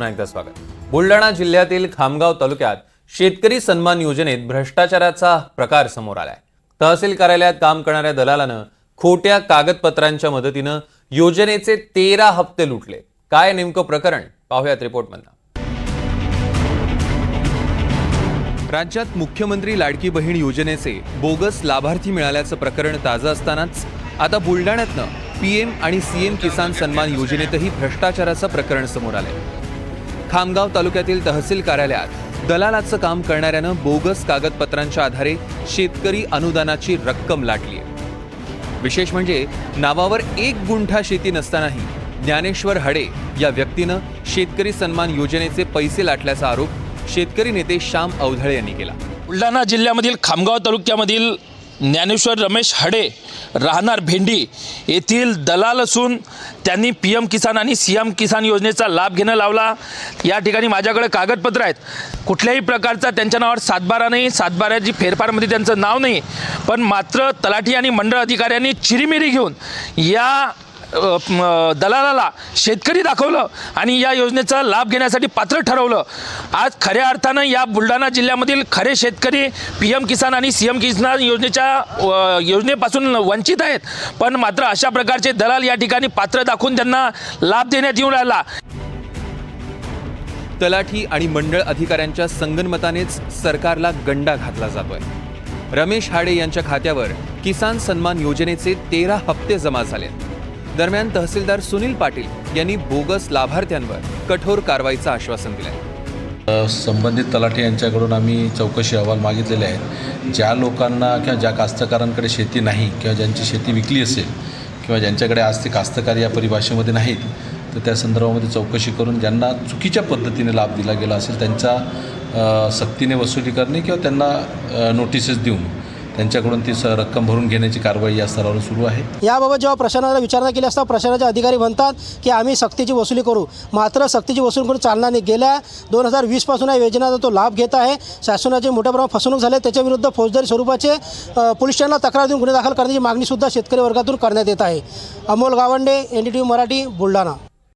पुन्हा एकदा स्वागत. बुलढाणा जिल्ह्यातील खामगाव तालुक्यात शेतकरी सन्मान योजनेत भ्रष्टाचाराचा प्रकार समोर आलाय. तहसील कार्यालयात काम करणाऱ्या दलालानं खोट्या कागदपत्रांच्या मदतीनं योजनेचे तेरा हप्ते लुटले. काय नेमकं प्रकरण? पाहुयात रिपोर्टमधनं. राज्यात मुख्यमंत्री लाडकी बहीण योजनेचे बोगस लाभार्थी मिळाल्याचं प्रकरण ताजं असतानाच आता बुलढाण्यातनं पीएम आणि सीएम किसान सन्मान योजनेतही भ्रष्टाचाराचं प्रकरण समोर आलंय. खामगाव तालुक्यातील तहसील कार्यालयात दलालाचं काम करणाऱ्यानं बोगस कागदपत्रांच्या आधारे शेतकरी अनुदानाची रक्कम लाटली आहे. विशेष म्हणजे नावावर एक गुंठा शेती नसतानाही ज्ञानेश्वर हडे या व्यक्तीनं शेतकरी सन्मान योजनेचे पैसे लाटल्याचा आरोप शेतकरी नेते श्याम अवधळे यांनी केला. बुलढाणा जिल्ह्यामधील खामगाव तालुक्यामधील ज्ञानेश्वर रमेश हडे राहणार भेंडी येथील दलाल असून त्यांनी पी एम किसान आणि सी एम किसान योजनेचा लाभ घेणं लावला. या ठिकाणी माझ्याकडे कागदपत्र आहेत. कुठल्याही प्रकारचा त्यांच्या नावावर सातबारा नाही. सातबाऱ्याची फेरफारमध्ये त्यांचं नाव नाही. पण मात्र तलाठी आणि मंडळ अधिकाऱ्यांनी चिरीमिरी घेऊन या दलालाला शेतकरी दाखवलं आणि या योजनेचा लाभ घेण्यासाठी पात्र ठरवलं. आज खऱ्या अर्थानं या बुलढाणा जिल्ह्यामधील खरे शेतकरी पी एम किसान आणि सी एम किसान योजनेच्या योजनेपासून वंचित आहेत. पण मात्र अशा प्रकारचे दलाल या ठिकाणी पात्र दाखवून त्यांना लाभ देण्यात येऊन राहिला. तलाठी आणि मंडळ अधिकाऱ्यांच्या संगनमतानेच सरकारला गंडा घातला जातोय. रमेश हाडे यांच्या खात्यावर किसान सन्मान योजनेचे तेरा हप्ते जमा झाले दरम्यान तहसीलदार सुनील पाटील यांनी बोगस लाभार्थ्यांवर कठोर कारवाईचं आश्वासन दिलं आहे संबंधित तलाठी यांच्याकडून आम्ही चौकशी अहवाल मागितलेले आहेत. ज्या लोकांना किंवा ज्या कास्तकारांकडे शेती नाही किंवा ज्यांची शेती विकली असेल किंवा ज्यांच्याकडे आज ते कास्तकार या परिभाषेमध्ये नाहीत तर त्या संदर्भामध्ये चौकशी करून ज्यांना चुकीच्या पद्धतीने लाभ दिला गेला असेल त्यांचा सक्तीने वसुली करणे किंवा त्यांना नोटिसेस देऊन त्यांच्याकडून ती रक्कम भरून घेण्याची कारवाई या स्तरावर सुरू आहे. याबाबत जेव्हा प्रशासनाला विचारणा केली असता प्रशासनाचे अधिकारी म्हणतात की आम्ही सक्तीची वसुली करू. मात्र सक्तीची वसुली करून चालणार नाही गेल्या दोन हजार वीसपासून या योजनेचा तो लाभ घेत आहे. शासनाची मोठ्या प्रमाणात फसवणूक झाली त्याच्याविरुद्ध फौजदारी स्वरूपाचे पोलीस स्टेशनला तक्रार देऊन गुन्हे दाखल करण्याची मागणीसुद्धा शेतकरी वर्गातून करण्यात येत आहे. Amol Gawande N D T V Marathi Buldhana.